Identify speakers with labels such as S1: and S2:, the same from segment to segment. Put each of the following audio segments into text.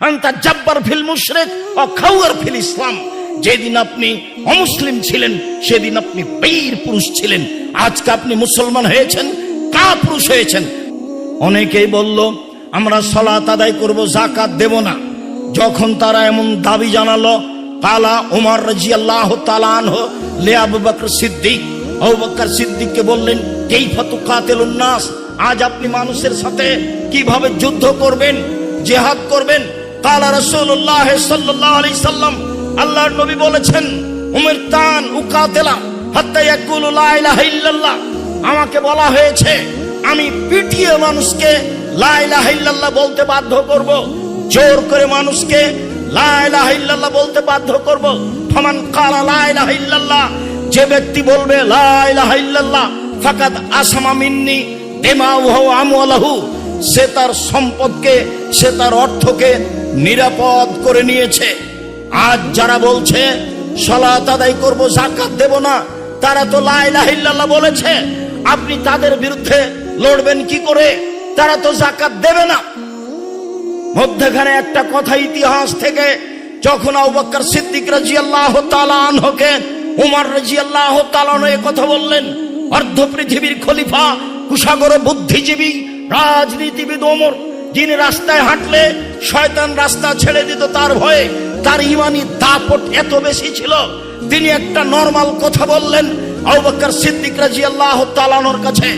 S1: আন্তা জাব্বার ফিল মুশরিক ও ফিল ইসলাম। যেদিন আপনি অমুসলিম ছিলেন, সেদিন আপনি বীর পুরুষ ছিলেন। আজকে আপনি মুসলমান হয়েছেন, কা পুরুষ হয়েছেন। অনেকেই বলল, আমরা সলাত আদায় করব জাকাত দেব না। যখন তারা এমন দাবি জানালো, কালা ওমর রাজি আল্লাহ তালান লে আবু বকর সিদ্দিক, আবু বকর সিদ্দিককে বললেন কেই ফতু কাতেল উন্নাস আজ আপনি মানুষের সাথে কীভাবে যুদ্ধ করবেন, জেহাদ করবেন? কালা রসুল্লাহ সাল্লাহ আলি সাল্লাম আল্লাহর নবী বলেছেন, উমের তান উকাতেলা আমাকে বলা হয়েছে, আমি পিটিয়ে মানুষকে লা ইলাহা বলতে বাধ্য করব। জোর করে মানুষকে লা ইলাহা বলতে বাধ্য করব। ফমান কালা লা ইলাহা যে ব্যক্তি বলবে লা ইলাহা ইল্লাল্লাহ, ফাকাদ আসামা মিন্নি দেমাউহু আমওয়ালাহু, সে তার সম্পদকে, সে তার অর্থকে নিরাপদ করে নিয়েছে। আজ যারা বলছে, সলাত আদায় করব জাকাত দেব না, তারা তো লা ইলাহা বলেছে, আপনি তাদের বিরুদ্ধে লড়বেন কি করে? তারা তো জাকাত দেবে না। মধ্যখানে একটা কথা ইতিহাস থেকে, যখন আবুবকর সিদ্দিক রাজিয়াল্লাহু তাআলা আনহুকে, উমর রাজিয়াল্লাহু আনহু এ কথা বললেন, অর্ধ পৃথিবীর খলিফা কুশাগর বুদ্ধিজীবী, রাজনীতিবিদ ওমর যিনি রাস্তায় হাঁটলে শয়তান রাস্তা ছেড়ে দিত তার ভয়ে। তার ইমানি দাপট এত বেশি ছিল। তিনি একটা নর্মাল কথা বললেন আবুবকর সিদ্দিক রাজিয়াল্লাহু তাআলা আনহুর কাছে।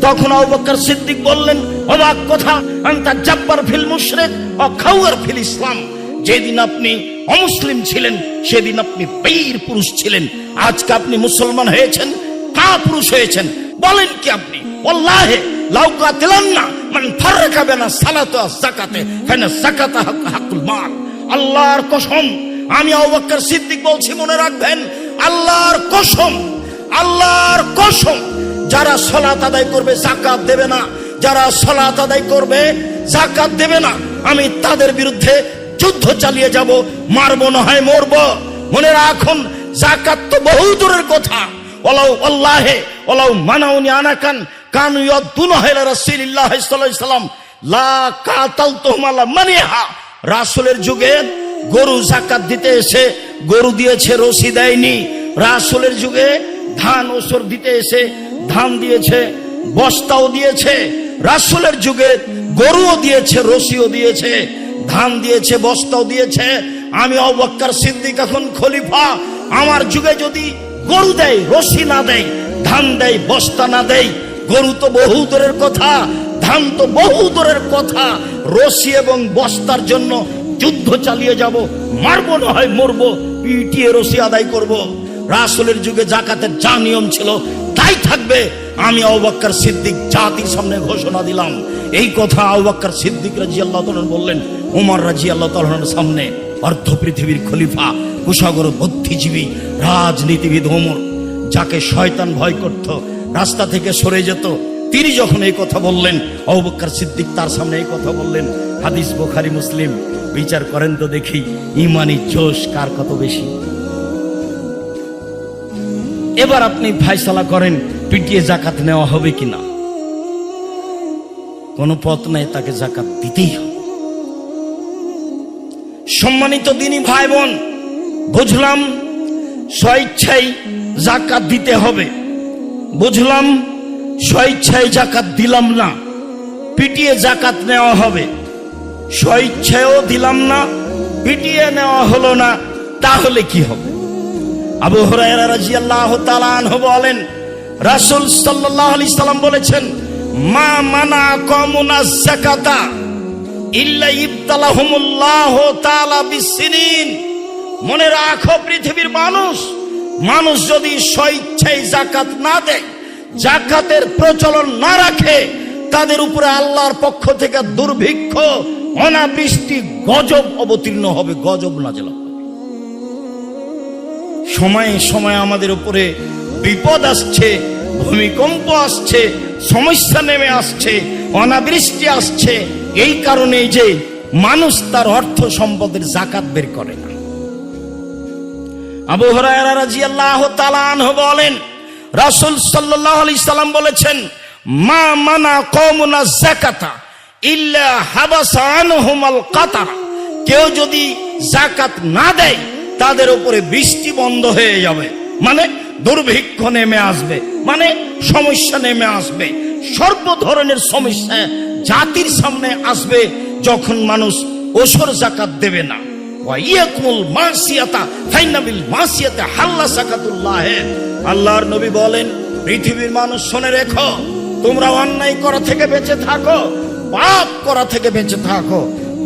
S1: তখন আবুবকর সিদ্দিক বললেন, অবাক কথা, আন্তা জাব্বার ফিল মুশরিক ও খাওয়ার ফিল ইসলাম। যেদিন আপনি অমুসলিম ছিলেন, সেদিন আপনি বীর পুরুষ ছিলেন। আজকে আপনি মুসলমান হয়েছেন, কা পুরুষ হয়েছেন। বলেন কি আপনি? ওয়াল্লাহে লাউকা দিলাম না আল্লাহর কসম, আমি আবু সিদ্দিক বলছি, মনে রাখবেন, আল্লাহর কসম আল্লাহর কসম, যারা সলাত আদায় করবে জাকাত দেবে না। যারা সলাত আদায় করবে জাকাত দেবে না। আমি তাদের বিরুদ্ধে যুদ্ধ চালিয়ে যাব, মারবো না হয়, মরবো। মনে রাখুন জাকাত তো বহু দূরের কথা। ওলাও আল্লাহে ওলাও মানাউনি আনাকান রাসূলের যুগে গরু জাকাত দিতে এসে গরু দিয়েছে, রশি দেয়নি। রাসূলের যুগে ধান ওসর দিতে এসে ধান দিয়েছে, বস্তাও দিয়েছে। রাসূলের যুগে গরুও দিয়েছে, রশিও দিয়েছে, ধান দিয়েছে, বস্তাও দিয়েছে। আমি অবক্কার সিদ্দিক এখন খলিফা। আমার যুগে যদি গরু দেয়, রশি না দেয়, ধান দেয়, বস্তা না দেয় গরু তো বহু দূরের কথা, ধান তো বহু দূরের কথা। রশি এবং বস্তার জন্য যুদ্ধ চালিয়ে যাব, মারবো না হয় মরবো, পিটিয়ে রশি আদায় করব। রাসুলের যুগে জাকাতের যা নিয়ম ছিল, তাই থাকবে। আমি আবাক্কার সিদ্দিক জাতির সামনে ঘোষণা দিলাম। এই কথা আবাক্কার সিদ্দিক রাজি আল্লাহ বললেন, উমর রাজি আল্লাহ সামনে অর্ধ পৃথিবীর খলিফা, কুশাগর বুদ্ধিজীবী, রাজনীতিবিদ ওমর যাকে শয়তান ভয় করত রাস্তা থেকে সরে যেত। তিনি যখন এই কথা বললেন অবকার সিদ্দিক তার সামনে এই কথা বললেন, হাদিস বোখারি, মুসলিম, বিচার করেন তো দেখি ইমানি জোশ কার কত বেশি। এবার আপনি ফাইসালা করেন, পিটিয়ে জাকাত নেওয়া হবে কিনা? কোনো পথ নেই, তাকে জাকাত দিতেই হবে। সম্মানিত দিনী ভাই বোন, বুঝলাম স্বেচ্ছায় জাকাত দিতে হবে। বুঝলাম স্বেচ্ছায় জাকাত দিলাম না, পিটিয়ে জাকাত নেওয়া হবে। স্বেচ্ছায়ও দিলাম না, পিটিয়ে নেওয়া হলো না, তাহলে কি হবে? আবু হুরায়রা রাদিয়াল্লাহু তাআলা আনহু বলেন, রাসূল সাল্লাল্লাহু আলাইহি সাল্লাম বলেছেন, মা মানা কমুনা যাকাতা ইল্লা ইবতালাহুমুল্লাহু তাআলা বিসিনিন। মনে রাখো, পৃথিবীর মানুষ মানুষ যদি স্বেচ্ছায় জাকাত না দেয় জাকাতের প্রচলন না রাখে, তাদের উপরে আল্লাহর পক্ষ থেকে দুর্ভিক্ষ, অনাবৃষ্টি, গজব অবতীর্ণ হবে, গজব নাজেল সময়ে সময়ে আমাদের উপরে বিপদ আসছে, ভূমিকম্প আসছে, সমস্যা নেমে আসছে, অনাবৃষ্টি আসছে। এই কারণে যে মানুষ তার অর্থ সম্পদের জাকাত বের করে না। আবু হুরায়রা রাদিয়াল্লাহু বলেন, রাসূল সাল্লাল্লাহু আলাইহি সাল্লাম বলেছেন, মা মানা কওমুনা যাকাতা ইল্লা হাবাসা আনহুমাল কেউ যদি জাকাত না দেয়, তাদের উপরে বৃষ্টি বন্ধ হয়ে যাবে। মানে দুর্ভিক্ষ নেমে আসবে মানে সমস্যা নেমে আসবে। সর্ব ধরনের সমস্যা জাতির সামনে আসবে যখন মানুষ ওসর জাকাত দেবে না। মাসিয়াতা ফাইনাবিল হাল্লা আল্লাহর নবী বলেন, পৃথিবীর মানুষ শুনে রেখো, তোমরা অন্যায় করা থেকে বেঁচে থাকো, পাপ করা থেকে বেঁচে থাকো।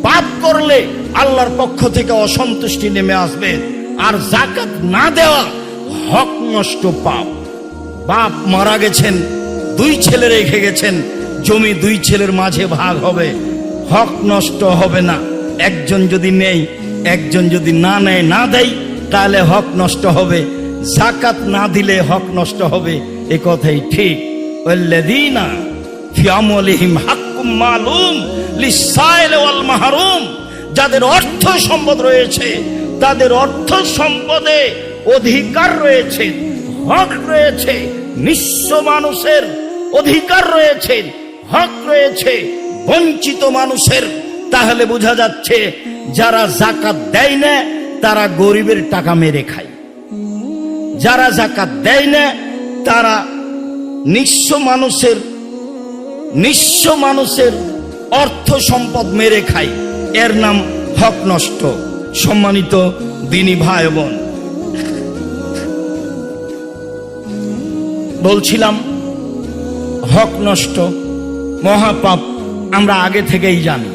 S1: পাপ করলে আল্লাহর পক্ষ থেকে অসন্তুষ্টি নেমে আসবে, আর জাকাত না দেওয়া হক নষ্ট পাপ। বাপ মারা গেছেন, দুই ছেলে রেখে গেছেন, জমি দুই ছেলের মাঝে ভাগ হবে, হক নষ্ট হবে না। একজন যদি নেই একজন যদি না নেয়, না দেয়, তাহলে হক নষ্ট হবে। জাকাত না দিলে হক নষ্ট হবে। এ কথাই ঠিক। মালুম যাদের অর্থ সম্পদ রয়েছে, তাদের অর্থ সম্পদে অধিকার রয়েছে, হক রয়েছে, নিঃস্ব মানুষের অধিকার রয়েছে, হক রয়েছে, বঞ্চিত মানুষের। তাহলে বোঝা যাচ্ছে যারা জাকাত দেয় না, তারা গরিবের টাকা মেরে খায়। যারা জাকাত দেয় না, তারা নিঃস্ব মানুষের নিঃস্ব মানুষের অর্থ সম্পদ মেরে খায়। এর নাম হক নষ্ট। সম্মানিত দিনী ভাই বোন, বলছিলাম, হক নষ্ট, মহাপাপ আমরা আগে থেকেই জানি।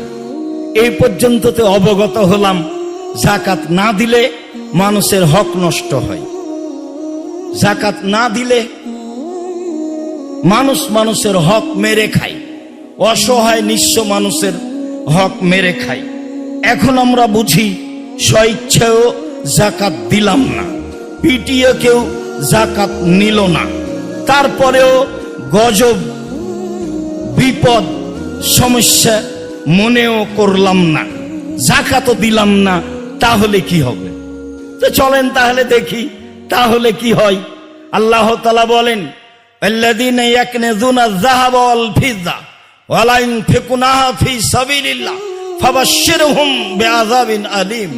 S1: এই পর্যন্ত তো অবগত হলাম, জাকাত না দিলে মানুষের হক নষ্ট হয়। জাকাত না দিলে মানুষ মানুষের হক মেরে খায়। অসহায় নিঃস্ব মানুষের হক মেরে খায়। এখন আমরা বুঝি, স্বইচ্ছেও জাকাত দিলাম না। পিটিয়ে কেউ জাকাত নিল না। তারপরেও গজব, বিপদ, সমস্যা মনেও করলাম না, জাকাতও দিলাম না, তাহলে কি হবে? তো চলেন তাহলে দেখি, তাহলে কি হয়? আল্লাহ তালা বলেন আলিম।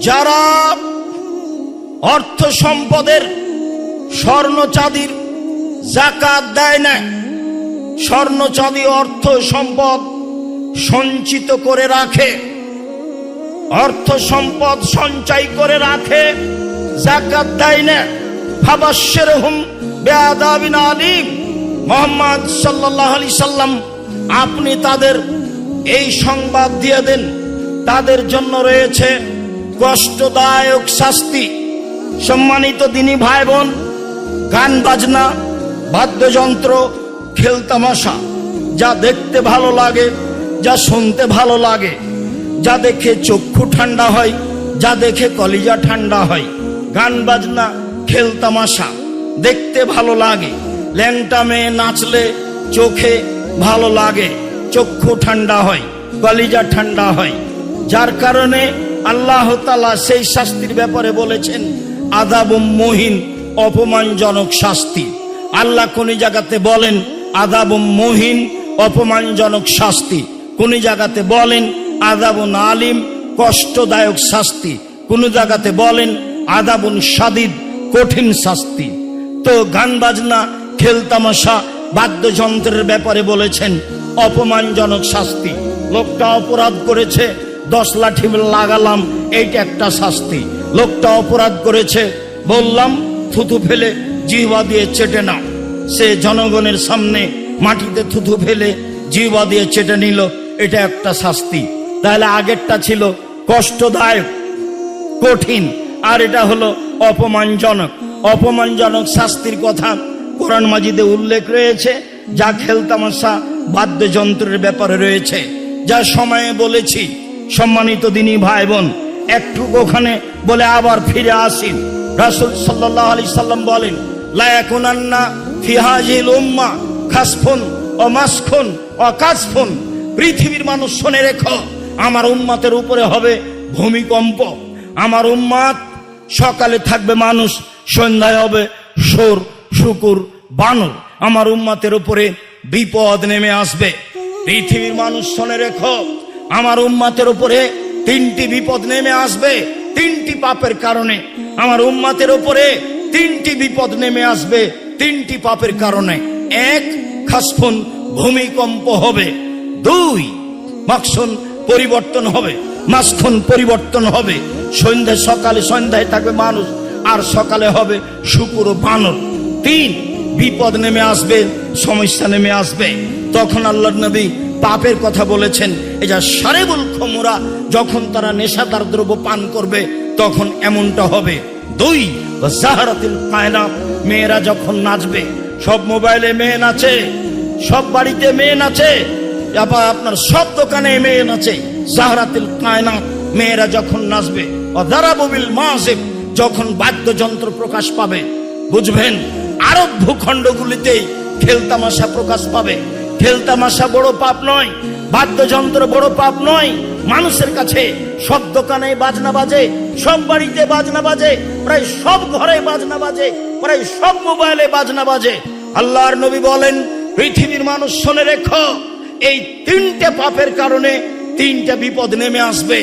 S1: যারা অর্থ সম্পদের স্বর্ণ চাঁদির জাকাত দেয় না স্বর্ণ চাঁদি অর্থ সম্পদ সঞ্চিত করে রাখে। অর্থ সম্পদ সঞ্চয় করে রাখে। জাকাত দেয় না। ফাবাসের হুম বেআদাবিন আলিম। মোহাম্মদ সাল্লাহ আলি সাল্লাম, আপনি তাদের এই সংবাদ দিয়ে দেন। তাদের জন্য রয়েছে কষ্টদায়ক শাস্তি। সম্মানিত দিনী ভাই বোন গান বাজনা, বাদ্যযন্ত্র খেলতামাশা যা দেখতে ভালো লাগে, যা শুনতে ভালো লাগে, যা দেখে চক্ষু ঠান্ডা হয়, যা দেখে কলিজা ঠান্ডা হয়। গান বাজনা খেলতামাশা দেখতে ভালো লাগে, ল্যাংটা মেয়ে নাচলে চোখে ভালো লাগে, চক্ষু ঠান্ডা হয়, কলিজা ঠান্ডা হয়। যার কারণে আল্লাহ তালা সেই শাস্তির ব্যাপারে বলেছেন আদাব মহিন, অপমানজনক শাস্তি। আল্লাহ কোন জায়গাতে বলেন আদাব মহিন, অপমানজনক শাস্তি। কোন জায়গাতে বলেন আদাবুন আলিম, কষ্টদায়ক শাস্তি। কোন জায়গাতে বলেন আদাবুন সাদিদ, কঠিন শাস্তি। তো গান বাজনা খেলতামাশা, বাদ্যযন্ত্রের ব্যাপারে বলেছেন, অপমানজনক শাস্তি। লোকটা অপরাধ করেছে, দশ লাঠি লাগালাম, এইটা একটা শাস্তি। লোকটা অপরাধ করেছে, বললাম, থুতু ফেলে, জিহ্বা দিয়ে চেটে নাও। সে জনগণের সামনে মাটিতে থুথু ফেলে জিহ্বা দিয়ে চেটে নিল। এটা একটা শাস্তি। তাহলে আগেরটা ছিল কষ্টদায়ক, কঠিন, আর এটা হলো অপমানজনক। অপমানজনক শাস্তির কথা কোরআন মাজিদে উল্লেখ রয়েছে, যা খেলতামশা বাদ্যযন্ত্রের ব্যাপারে রয়েছে। যা সময়ে বলেছি, সম্মানিত দিনী ভাই বোন একটু ওখানে বলে আবার ফিরে আসিন রাসুল সাল্লাহ আলি সাল্লাম বলেন লায়াকুনান্না ফিহাজিল উম্মা, খাসফুন ও কাসফুন পৃথিবীর মানুষ শুনে রেখো, আমার উম্মাতের উপরে হবে ভূমিকম্প। আমার উম্মাত সকালে থাকবে মানুষ, সন্ধ্যায় হবে সোর শুকুর, বানর। আমার উম্মাতের উপরে বিপদ নেমে আসবে। পৃথিবীর মানুষ শুনে রেখো, আমার উম্মাতের উপরে তিনটি বিপদ নেমে আসবে, তিনটি পাপের কারণে। আমার উম্মাতের উপরে তিনটি বিপদ নেমে আসবে তিনটি পাপের কারণে, এক, খাসফুন ভূমিকম্প হবে। দুই, মাকসুন পরিবর্তন হবে মাসক্ষণ পরিবর্তন হবে। সন্ধ্যা সকালে সন্ধ্যায় থাকবে মানুষ, আর সকালে হবে শুকুর বানর। তিন, বিপদ নেমে আসবে, সমস্যা নেমে আসবে। তখন আল্লাহ নবী পাপের কথা বলেছেন যা সারেবুল খমরা, যখন তারা নেশাদার দ্রব্য পান করবে, তখন এমনটা হবে। দুই জাহারাতিল মেয়েরা যখন নাচবে, সব মোবাইলে মেয়ে নাচে, সব বাড়িতে মেয়ে নাচে, আবার আপনার সব দোকানে মেয়ে নাচে, জাহরাতিল কায়না, মেয়েরা যখন নাচবে, অদারাববিল মাসিব যখন বাদ্যযন্ত্র প্রকাশ পাবে, বুঝবেন? আরব ভূখণ্ডগুলিতে খেলতামাশা প্রকাশ পাবে। খেলতামাশা বড় পাপ নয়, বাদ্যযন্ত্র বড় পাপ নয়, মানুষের কাছে সব দোকানে বাজনা বাজে, সব বাড়িতে বাজনা বাজে, প্রায় সব ঘরে বাজনা বাজে। প্রায় সব মোবাইলে বাজনা বাজে। আল্লাহর নবী বলেন, পৃথিবীর মানুষ শুনে রেখো, এই তিনটে পাপের কারণে তিনটা বিপদ নেমে আসবে।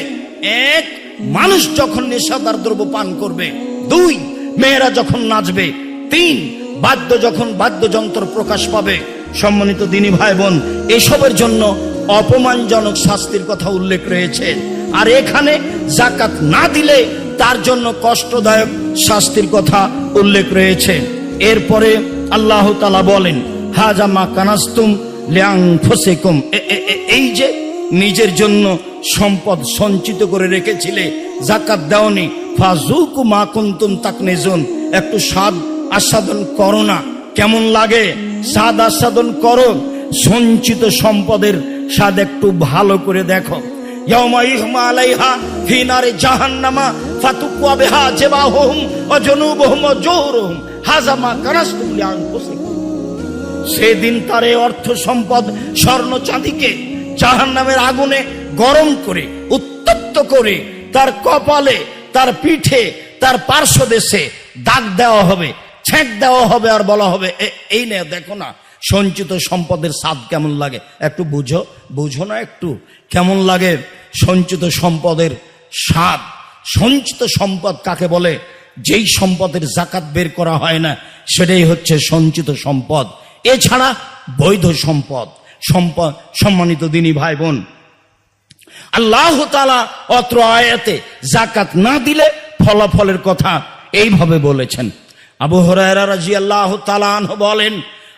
S1: এক, মানুষ যখন নেশাদার দ্রব্য পান করবে। দুই, মেয়েরা যখন নাচবে। তিন, বাদ্য যখন বাদ্যযন্ত্র প্রকাশ পাবে। সম্মানিত দিনী ভাই বোন এসবের জন্য অপমানজনক শাস্তির কথা উল্লেখ রয়েছে। আর এখানে জাকাত না দিলে তার জন্য কষ্টদায়ক শাস্তির কথা উল্লেখ রয়েছে। এরপরে আল্লাহ তালা বলেন হাজামা কানাস্তুম ল্যাং ফসেকুম। এই যে নিজের জন্য সম্পদ সঞ্চিত করে রেখেছিলে জাকাত দেওনি ফাজুকু মা কুন্তুম একটু স্বাদ আস্বাদন করো না, কেমন লাগে? স্বাদ আস্বাদন করো, সঞ্চিত সম্পদের স্বাদ একটু ভালো করে দেখো। সেদিন তার অর্থ সম্পদ স্বর্ণ চাঁদিকে জাহান নামের আগুনে গরম করে, উত্তপ্ত করে তার কপালে, তার পিঠে, তার পার্শ্বদেশে দাগ দেওয়া হবে, ছেঁক দেওয়া হবে আর বলা হবে, "এ- এই নে, দেখো না সঞ্চিত সম্পদের স্বাদ কেমন লাগে? একটু বুঝো বুঝো না একটু। কেমন লাগে সঞ্চিত সম্পদের স্বাদ? সঞ্চিত সম্পদ কাকে বলে? যেই সম্পদের জাকাত বের করা হয় না, সেটাই হচ্ছে সঞ্চিত সম্পদ। এছাড়া বৈধ সম্পদ সম্পদ সম্মানিত দিনী ভাই বোন আল্লাহ তালা অত্র আয়াতে জাকাত না দিলে ফলাফলের কথা এইভাবে বলেছেন। আবু হরায়রা রাজি আল্লাহ তালান বলেন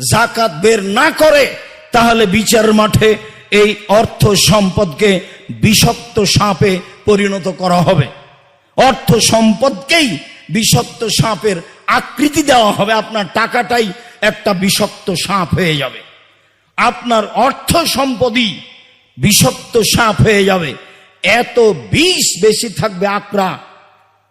S1: জাকাত বের না করে, তাহলে বিচার মাঠে এই অর্থ সম্পদকে বিষাক্ত সাপে পরিণত করা হবে। অর্থ সম্পদকেই বিষাক্ত সাপের আকৃতি দেওয়া হবে। আপনার টাকাটাই একটা বিষাক্ত সাপ হয়ে যাবে। আপনার অর্থ সম্পদই বিষাক্ত সাপ হয়ে যাবে। এত বিষ বেশি থাকবে আকরা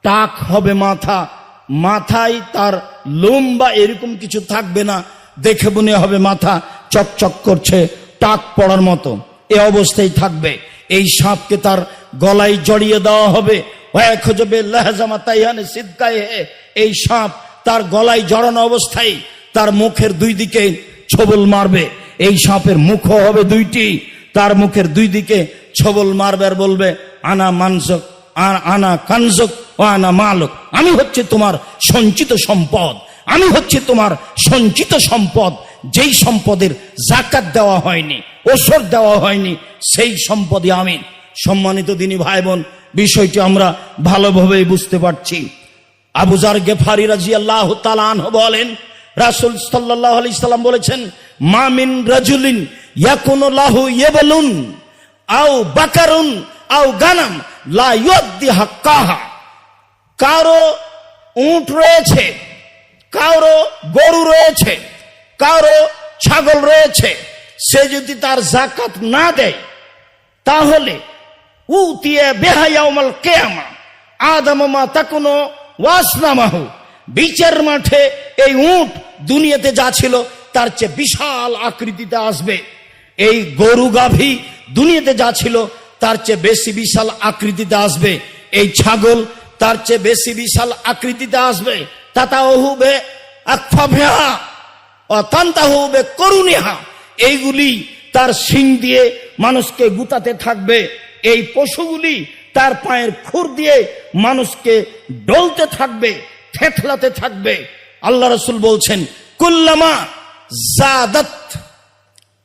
S1: টাক হবে মাথা, মাথায় তার লোম বা এরকম কিছু থাকবে না। দেখে মনে হবে মাথা চকচক করছে, টাক পড়ার মতো। এ অবস্থায় থাকবে। এই সাপকে তার গলায় জড়িয়ে দেওয়া হবে। খোঁজবে এই সাপ তার গলায় জড়ানো অবস্থায় তার মুখের দুই দিকে ছবল মারবে। এই সাপের মুখ হবে দুইটি। তার মুখের দুই দিকে ছবল মারবে আর বলবে, আনা মানসক আনা কানজক ও আনা মালক। আমি হচ্ছে তোমার সঞ্চিত সম্পদ। আমি হচ্ছে তোমার সঞ্চিত সম্পদ। যেই সম্পদের জাকাত দেওয়া হয়নি ওসর দেওয়া হয়নি, সেই সম্পদই আমি। সম্মানিত দিনী ভাই বোন বিষয়টি আমরা ভালোভাবেই বুঝতে পারছি। আবুজার গেফারি রাজি আল্লাহ বলেন, রাসুল সাল্লাহ আলি সাল্লাম বলেছেন মামিন রাজুলিন ইয়াকুন লাহু ইয়েবলুন আও বাকারুন আও গানাম লা হাক্কাহা কারও উট রয়েছে কারও গরু রয়েছে, কারও ছাগল রয়েছে, সে যদি তার জাকাত না দেয়, তাহলে উতিয়া বেহায়াউমাল কেয়ামা, আদামা তাকুনো ওয়াসনামাহ বিচার মাঠে এই উট দুনিয়াতে যা ছিল, তার চেয়ে বিশাল আকৃতিতে আসবে। এই গরু গাভী দুনিয়াতে যা ছিল, তার চেয়ে বেশি বিশাল আকৃতিতে আসবে। এই ছাগল তার চেয়ে বেশি বিশাল আকৃতিতে আসবে। তাতা ওহুবে আকফাভেহা অতান্তাহুবে করুণিহা। এইগুলি তার শিং দিয়ে মানুষকে গুতাতে থাকবে। এই পশুগুলি তার পায়ের খুর দিয়ে মানুষকে ডলতে থাকবে থেতলাতে থাকবে। আল্লাহ রসুল বলছেন, কুল্লামা জাদাত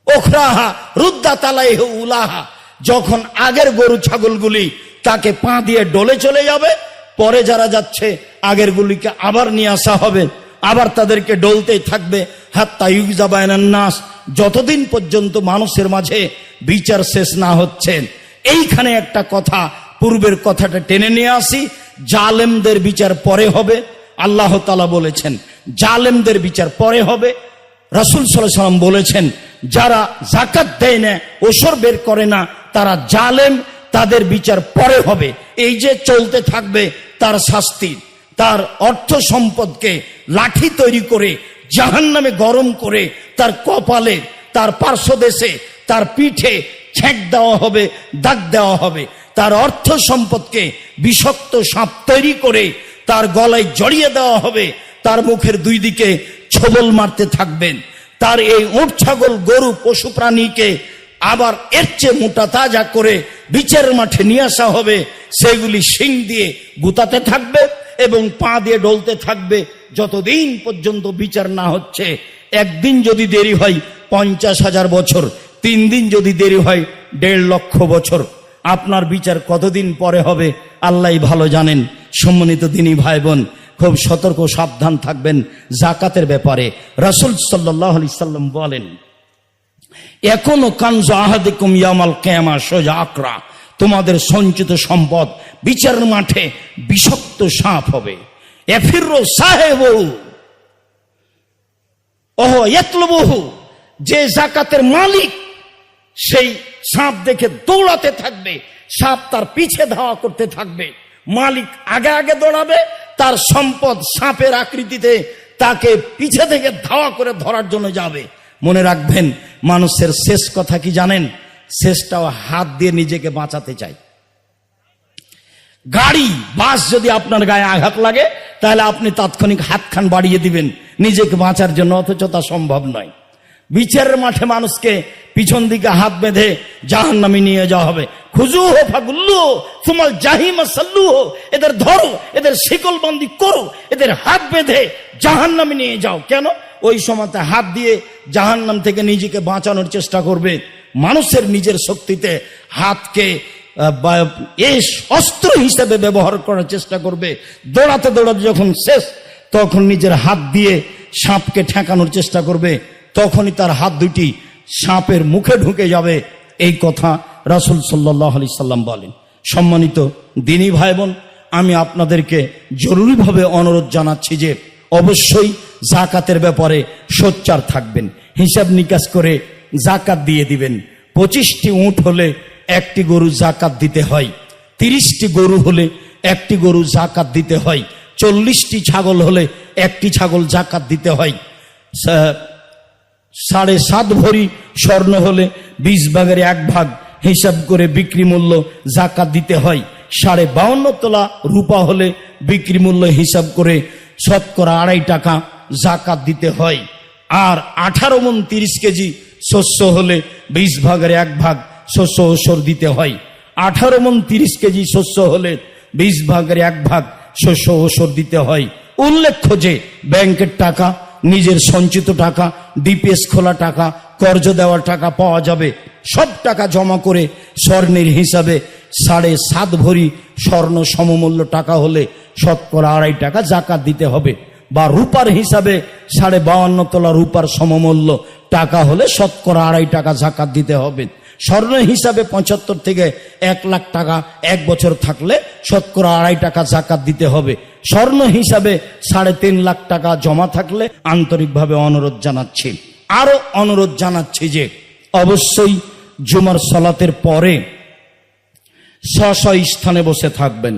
S1: ওখরাহা রুদ্দা তালাইহ উলাহা। যখন আগের গরু ছাগলগুলি তাকে পা দিয়ে ডলে চলে যাবে পরে যারা যাচ্ছে আগের গুলিকে আবার নিয়ে আসা হবে। আবার তাদেরকে ডলতেই থাকবে। হাত্তা ইউজাবায়নান নাস। যতদিন পর্যন্ত মানুষের মাঝে বিচার শেষ না হচ্ছে, এইখানে একটা কথা, পূর্বের কথাটা টেনে নিয়ে আসি। জালেমদের বিচার পরে হবে, আল্লাহ তালা বলেছেন। জালেমদের বিচার পরে হবে। রাসুল সাল্লাম বলেছেন, যারা জাকাত দেয় না, ওসর বের করে না, তারা জালেম, তাদের বিচার পরে হবে। এই যে চলতে থাকবে তার শাস্তি, তার অর্থ সম্পদকে লাঠি তৈরি করে জাহান নামে গরম করে তার কপালে, তার পার্শ্বদেশে, তার পিঠে ছেঁক দেওয়া হবে, দাগ দেওয়া হবে। তার অর্থ সম্পদকে বিষাক্ত সাপ তৈরি করে তার গলায় জড়িয়ে দেওয়া হবে। তার মুখের দুই দিকে ছবল মারতে থাকবেন। তার এই উট ছাগল গরু, পশু প্রাণীকে আবার এর চেয়ে মোটা তাজা করে বিচারের মাঠে নিয়ে আসা হবে, সেগুলি শিং দিয়ে গুতাতে থাকবে এবং পা দিয়ে ডলতে থাকবে। যতদিন পর্যন্ত বিচার না হচ্ছে, একদিন যদি দেরি হয়, পঞ্চাশ হাজার বছর, তিন দিন যদি দেরি হয়, দেড় লক্ষ বছর। আপনার বিচার কতদিন পরে হবে, আল্লাহ ভালো জানেন। সম্মানিত দিনী ভাই বোন খুব সতর্ক সাবধান থাকবেন জাকাতের ব্যাপারে। রাসুল সাল্লাহ সাল্লাম বলেন এখনও কানজ আহাদিকুম ইয়ামাল কেমা সোজা আকরা। তোমাদের সঞ্চিত সম্পদ বিচার মাঠে বিষাক্ত সাপ হবে। এফিরো সাহেব, ওহ এতলবহু যে জাকাতের মালিক, সেই সাপ দেখে দৌড়াতে থাকবে, সাপ তার পিছে ধাওয়া করতে থাকবে। মালিক আগে আগে দৌড়াবে, তার সম্পদ সাপের আকৃতিতে তাকে পিছে থেকে ধাওয়া করে ধরার জন্য যাবে। মনে রাখবেন মানুষের শেষ কথা কি জানেন? শেষটাও হাত দিয়ে নিজেকে বাঁচাতে চাই। গাড়ি, বাস যদি আপনার গায়ে আঘাত লাগে, তাহলে আপনি তাৎক্ষণিক হাতখান বাড়িয়ে দিবেন। নিজেকে বাঁচার জন্য, অথচ তা সম্ভব নয়। বিচারের মাঠে মানুষকে পিছন দিকে হাত বেঁধে জাহান নামে নিয়ে যাওয়া হবে। খুজু হো, ফাগুল্লু তোমার জাহিমা সাল্লু হো, এদের ধরো, এদের শিকল বন্দি করো, এদের হাত বেঁধে জাহান নামে নিয়ে যাও। কেন? ওই সময়তে হাত দিয়ে জাহান নাম থেকে নিজেকে বাঁচানোর চেষ্টা করবে। মানুষের নিজের শক্তিতে হাতকে অস্ত্র হিসেবে ব্যবহার করার চেষ্টা করবে। দৌড়াতে দৌড়াতে যখন শেষ, তখন নিজের হাত দিয়ে সাপকে ঠেকানোর চেষ্টা করবে। তখনই তার হাত দুটি সাপের মুখে ঢুকে যাবে। এই কথা রাসুল সাল্লাহ আলি সাল্লাম বলেন। সম্মানিত দিনী ভাই বোন আমি আপনাদেরকে জরুরিভাবে অনুরোধ জানাচ্ছি যে অবশ্যই জাকাতের ব্যাপারে সোচ্চার থাকবেন। হিসাব নিকাশ করে জাকাত দিয়ে দিবেন। পঁচিশটি উঁট হলে একটি গরু জাকাত দিতে হয়। তিরিশটি গরু হলে একটি গরু জাকাত দিতে হয়। চল্লিশটি ছাগল হলে একটি ছাগল জাকাত দিতে হয়। সাড়ে সাত ভরি স্বর্ণ হলে বিশ ভাগের এক ভাগ হিসাব করে বিক্রি মূল্য জাকাত দিতে হয়। সাড়ে বাউন্ন তোলা রূপা হলে বিক্রি মূল্য হিসাব করে শতকরা আড়াই টাকা জাকাত দিতে হয়। আর আঠারো মন তিরিশ কেজি শস্য হলে বিশ ভাগের এক ভাগ শস্য ওসর দিতে হয়। আঠারো মন তিরিশ কেজি শস্য হলে বিশ ভাগের এক ভাগ শস্য ওসর দিতে হয়। উল্লেখ্য যে ব্যাংকের টাকা, নিজের সঞ্চিত টাকা, ডিপিএস খোলা টাকা, কর্জ দেওয়ার টাকা পাওয়া যাবে। সব টাকা জমা করে স্বর্ণের হিসাবে সাড়ে সাত ভরি স্বর্ণ সমমূল্য টাকা হলে শতকরা আড়াই টাকা জাকাত দিতে হবে। বা রূপার হিসাবে সাড়ে বাউন্ন তোলা রূপার সমমূল্য টাকা হলে শতকরা আড়াই টাকা জাকাত দিতে হবে। স্বর্ণ হিসাবে পঁচাত্তর থেকে এক লাখ টাকা এক বছর থাকলে শতকরা আড়াই টাকা জাকাত দিতে হবে। স্বর্ণ হিসাবে সাড়ে তিন লাখ টাকা জমা থাকলে আন্তরিকভাবে অনুরোধ জানাচ্ছি। আরও অনুরোধ জানাচ্ছি যে অবশ্যই জুমার সলাতের পরে স্ব স্থানে বসে থাকবেন।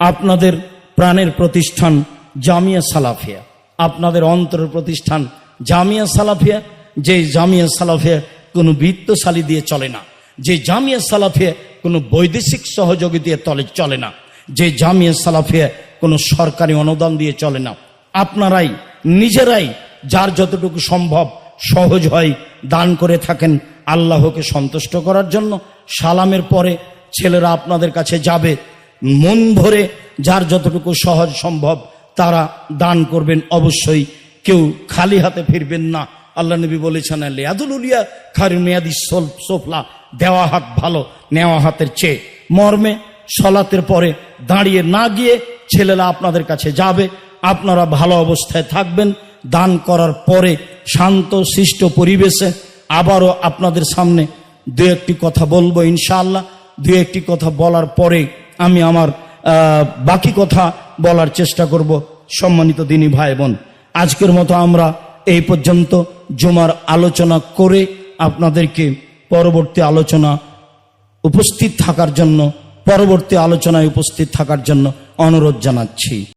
S1: আপনাদের প্রাণের প্রতিষ্ঠান জামিয়া সালাফিয়া। আপনাদের অন্তরের প্রতিষ্ঠান জামিয়া সালাফিয়া। যে জামিয়া সালাফিয়া কোনো বৃত্তশালী দিয়ে চলে না। যে জামিয়া সালাফিয়া কোনো বৈদেশিক সহযোগী দিয়ে তলে চলে না। যে জামিয়া সালাফিয়া কোনো সরকারি অনুদান দিয়ে চলে না। আপনারাই, নিজেরাই যার যতটুকু সম্ভব সহজ হয় দান করে থাকেন আল্লাহকে সন্তুষ্ট করার জন্য। সালামের পরে ছেলেরা আপনাদের কাছে যাবে, মন ভরে যার যতটুকু সহজ সম্ভব তারা দান করবেন। অবশ্যই কেউ খালি হাতে ফিরবেন না। আল্লাহ নবী বলেছেন, লিয়াদুল উলিয়া খারি মেয়াদি সোফলা, দেওয়া হাত ভালো, নেওয়া হাতের চেয়ে। মর্মে, সলাতের পরে দাঁড়িয়ে না গিয়ে ছেলেরা আপনাদের কাছে যাবে। আপনারা ভালো অবস্থায় থাকবেন। দান করার পরে শান্ত শিষ্ট পরিবেশে আবারও আপনাদের সামনে দু একটি কথা বলব ইনশাআল্লাহ। দু একটি কথা বলার পরে আমি আমার বাকি কথা বলার চেষ্টা করব সম্মানিত দিনী ভাই বোন। আজকের মতো আমরা এই পর্যন্ত জুমার আলোচনা করে আপনাদেরকে পরবর্তী আলোচনা উপস্থিত থাকার জন্য, পরবর্তী আলোচনায় উপস্থিত থাকার জন্য অনুরোধ জানাচ্ছি।